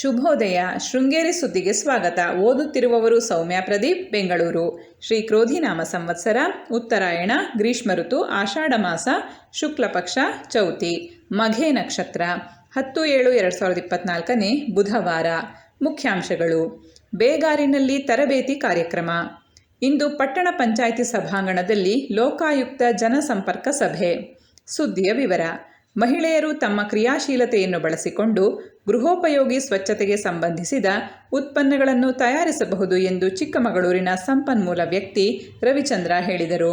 ಶುಭೋದಯ, ಶೃಂಗೇರಿ ಸುದ್ದಿಗೆ ಸ್ವಾಗತ. ಓದುತ್ತಿರುವವರು ಸೌಮ್ಯ ಪ್ರದೀಪ್, ಬೆಂಗಳೂರು. ಶ್ರೀ ಕ್ರೋಧಿನಾಮ ಸಂವತ್ಸರ, ಉತ್ತರಾಯಣ, ಗ್ರೀಷ್ಮ ಋತು, ಆಷಾಢ ಮಾಸ ಶುಕ್ಲಪಕ್ಷ ಚೌತಿ. ಮಘೆ ನಕ್ಷತ್ರ. ಹತ್ತು ಏಳು ಎರಡು ಸಾವಿರದ ಇಪ್ಪತ್ನಾಲ್ಕನೇ ಬುಧವಾರ. ಮುಖ್ಯಾಂಶಗಳು. ಬೇಗಾರಿನಲ್ಲಿ ತರಬೇತಿ ಕಾರ್ಯಕ್ರಮ. ಇಂದು ಪಟ್ಟಣ ಪಂಚಾಯಿತಿ ಸಭಾಂಗಣದಲ್ಲಿ ಲೋಕಾಯುಕ್ತ ಜನಸಂಪರ್ಕ ಸಭೆ. ಸುದ್ದಿಯ ವಿವರ. ಮಹಿಳೆಯರು ತಮ್ಮ ಕ್ರಿಯಾಶೀಲತೆಯನ್ನು ಬಳಸಿಕೊಂಡು ಗೃಹೋಪಯೋಗಿ ಸ್ವಚ್ಛತೆಗೆ ಸಂಬಂಧಿಸಿದ ಉತ್ಪನ್ನಗಳನ್ನು ತಯಾರಿಸಬಹುದು ಎಂದು ಚಿಕ್ಕಮಗಳೂರಿನ ಸಂಪನ್ಮೂಲ ವ್ಯಕ್ತಿ ರವಿಚಂದ್ರ ಹೇಳಿದರು.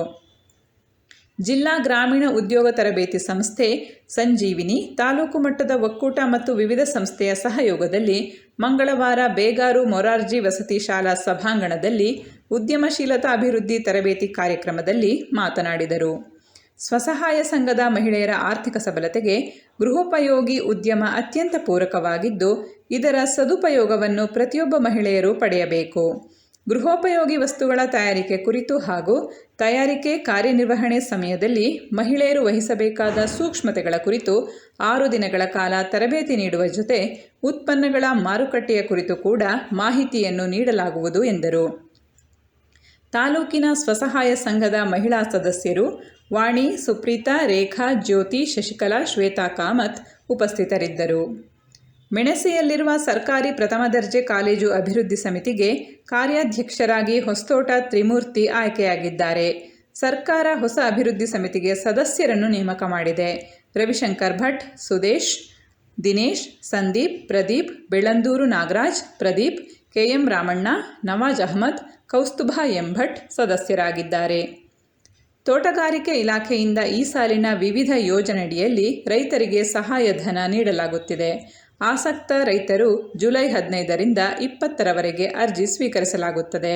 ಜಿಲ್ಲಾ ಗ್ರಾಮೀಣ ಉದ್ಯೋಗ ತರಬೇತಿ ಸಂಸ್ಥೆ ಸಂಜೀವಿನಿ ತಾಲೂಕು ಮಟ್ಟದ ಒಕ್ಕೂಟ ಮತ್ತು ವಿವಿಧ ಸಂಸ್ಥೆಯ ಸಹಯೋಗದಲ್ಲಿ ಮಂಗಳವಾರ ಬೇಗಾರು ಮೊರಾರ್ಜಿ ವಸತಿ ಶಾಲಾ ಸಭಾಂಗಣದಲ್ಲಿ ಉದ್ಯಮಶೀಲತಾ ಅಭಿವೃದ್ಧಿ ತರಬೇತಿ ಕಾರ್ಯಕ್ರಮದಲ್ಲಿ ಮಾತನಾಡಿದರು. ಸ್ವಸಹಾಯ ಸಂಘದ ಮಹಿಳೆಯರ ಆರ್ಥಿಕ ಸಬಲತೆಗೆ ಗೃಹೋಪಯೋಗಿ ಉದ್ಯಮ ಅತ್ಯಂತ ಪೂರಕವಾಗಿದ್ದು, ಇದರ ಸದುಪಯೋಗವನ್ನು ಪ್ರತಿಯೊಬ್ಬ ಮಹಿಳೆಯರು ಪಡೆಯಬೇಕು. ಗೃಹೋಪಯೋಗಿ ವಸ್ತುಗಳ ತಯಾರಿಕೆ ಕುರಿತು ಹಾಗೂ ತಯಾರಿಕೆ ಕಾರ್ಯನಿರ್ವಹಣೆ ಸಮಯದಲ್ಲಿ ಮಹಿಳೆಯರು ವಹಿಸಬೇಕಾದ ಸೂಕ್ಷ್ಮತೆಗಳ ಕುರಿತು ಆರು ದಿನಗಳ ಕಾಲ ತರಬೇತಿ ನೀಡುವ ಜೊತೆ ಉತ್ಪನ್ನಗಳ ಮಾರುಕಟ್ಟೆಯ ಕುರಿತು ಕೂಡ ಮಾಹಿತಿಯನ್ನು ನೀಡಲಾಗುವುದು ಎಂದರು. ತಾಲೂಕಿನ ಸ್ವಸಹಾಯ ಸಂಘದ ಮಹಿಳಾ ಸದಸ್ಯರು ವಾಣಿ, ಸುಪ್ರೀತಾ, ರೇಖಾ, ಜ್ಯೋತಿ, ಶಶಿಕಲಾ, ಶ್ವೇತಾ, ಕಾಮತ್ ಉಪಸ್ಥಿತರಿದ್ದರು. ಮೆಣಸೆಯಲ್ಲಿರುವ ಸರ್ಕಾರಿ ಪ್ರಥಮ ದರ್ಜೆ ಕಾಲೇಜು ಅಭಿವೃದ್ಧಿ ಸಮಿತಿಗೆ ಕಾರ್ಯಾಧ್ಯಕ್ಷರಾಗಿ ಹೊಸ್ತೋಟ ತ್ರಿಮೂರ್ತಿ ಆಯ್ಕೆಯಾಗಿದ್ದಾರೆ. ಸರ್ಕಾರ ಹೊಸ ಅಭಿವೃದ್ಧಿ ಸಮಿತಿಗೆ ಸದಸ್ಯರನ್ನು ನೇಮಕ ಮಾಡಿದೆ. ರವಿಶಂಕರ್ ಭಟ್, ಸುದೇಶ್, ದಿನೇಶ್, ಸಂದೀಪ್, ಪ್ರದೀಪ್, ಬೆಳ್ಳಂದೂರು ನಾಗರಾಜ್, ಪ್ರದೀಪ್ ಕೆಎಂ ರಾಮಣ್ಣ, ನವಾಜ್ ಅಹಮದ್, ಕೌಸ್ತುಭಾ ಎಂ ಭಟ್ ಸದಸ್ಯರಾಗಿದ್ದಾರೆ. ತೋಟಗಾರಿಕೆ ಇಲಾಖೆಯಿಂದ ಈ ಸಾಲಿನ ವಿವಿಧ ಯೋಜನೆಯಡಿಯಲ್ಲಿ ರೈತರಿಗೆ ಸಹಾಯಧನ ನೀಡಲಾಗುತ್ತಿದೆ. ಆಸಕ್ತ ರೈತರು ಜುಲೈ ಹದಿನೈದರಿಂದ ಇಪ್ಪತ್ತರವರೆಗೆ ಅರ್ಜಿ ಸ್ವೀಕರಿಸಲಾಗುತ್ತದೆ.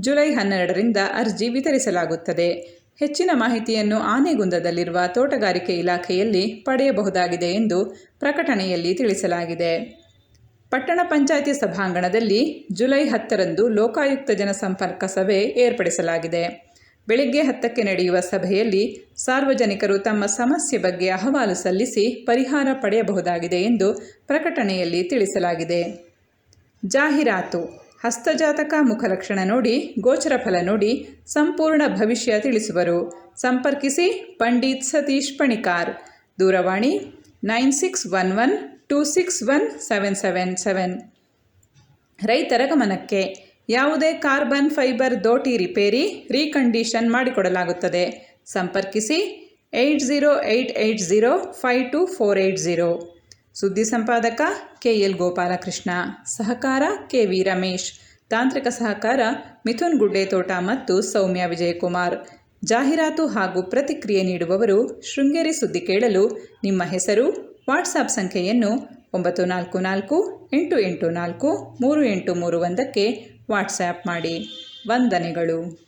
ಜುಲೈ ಹನ್ನೆರಡರಿಂದ ಅರ್ಜಿ ವಿತರಿಸಲಾಗುತ್ತದೆ. ಹೆಚ್ಚಿನ ಮಾಹಿತಿಯನ್ನು ಆನೆಗುಂದದಲ್ಲಿರುವ ತೋಟಗಾರಿಕೆ ಇಲಾಖೆಯಲ್ಲಿ ಪಡೆಯಬಹುದಾಗಿದೆ ಎಂದು ಪ್ರಕಟಣೆಯಲ್ಲಿ ತಿಳಿಸಲಾಗಿದೆ. ಪಟ್ಟಣ ಪಂಚಾಯಿತಿ ಸಭಾಂಗಣದಲ್ಲಿ ಜುಲೈ ಹತ್ತರಂದು ಲೋಕಾಯುಕ್ತ ಜನಸಂಪರ್ಕ ಸಭೆ ಏರ್ಪಡಿಸಲಾಗಿದೆ. ಬೆಳಿಗ್ಗೆ ಹತ್ತಕ್ಕೆ ನಡೆಯುವ ಸಭೆಯಲ್ಲಿ ಸಾರ್ವಜನಿಕರು ತಮ್ಮ ಸಮಸ್ಯೆ ಬಗ್ಗೆ ಅಹವಾಲು ಸಲ್ಲಿಸಿ ಪರಿಹಾರ ಪಡೆಯಬಹುದಾಗಿದೆ ಎಂದು ಪ್ರಕಟಣೆಯಲ್ಲಿ ತಿಳಿಸಲಾಗಿದೆ. ಜಾಹೀರಾತು, ಹಸ್ತಜಾತಕ ಮುಖಲಕ್ಷಣ ನೋಡಿ, ಗೋಚರ ಫಲ ನೋಡಿ, ಸಂಪೂರ್ಣ ಭವಿಷ್ಯ ತಿಳಿಸುವರು. ಸಂಪರ್ಕಿಸಿ ಪಂಡಿತ್ ಸತೀಶ್ ಪಣಿಕಾರ್. ದೂರವಾಣಿ nine six one one two six one seven seven seven ರೈತರ ಗಮನಕ್ಕೆ ಯಾವುದೇ ಕಾರ್ಬನ್ ಫೈಬರ್ ದೋಟಿ ರಿಪೇರಿ, ರೀಕಂಡೀಷನ್ ಮಾಡಿಕೊಡಲಾಗುತ್ತದೆ. ಸಂಪರ್ಕಿಸಿ eight zero eight eight zero five two four eight zero ಸುದ್ದಿ ಸಂಪಾದಕ ಕೆ ಎಲ್ ಗೋಪಾಲಕೃಷ್ಣ, ಸಹಕಾರ ಕೆ ವಿ ರಮೇಶ್, ತಾಂತ್ರಿಕ ಸಹಕಾರ ಮಿಥುನ್ ಗುಡ್ಡೇತೋಟ ಮತ್ತು ಸೌಮ್ಯ ವಿಜಯಕುಮಾರ್. ಜಾಹೀರಾತು ಹಾಗೂ ಪ್ರತಿಕ್ರಿಯೆ ನೀಡುವವರು ಶೃಂಗೇರಿ ಸುದ್ದಿ ಕೇಳಲು ನಿಮ್ಮ ಹೆಸರು ವಾಟ್ಸಾಪ್ ಸಂಖ್ಯೆಯನ್ನು ಒಂಬತ್ತು ನಾಲ್ಕು ನಾಲ್ಕು ಎಂಟು ಎಂಟು ನಾಲ್ಕು ಮೂರು ಎಂಟು ಮೂರು ಒಂದಕ್ಕೆ ವಾಟ್ಸ್ಯಾಪ್ ಮಾಡಿ. ವಂದನೆಗಳು.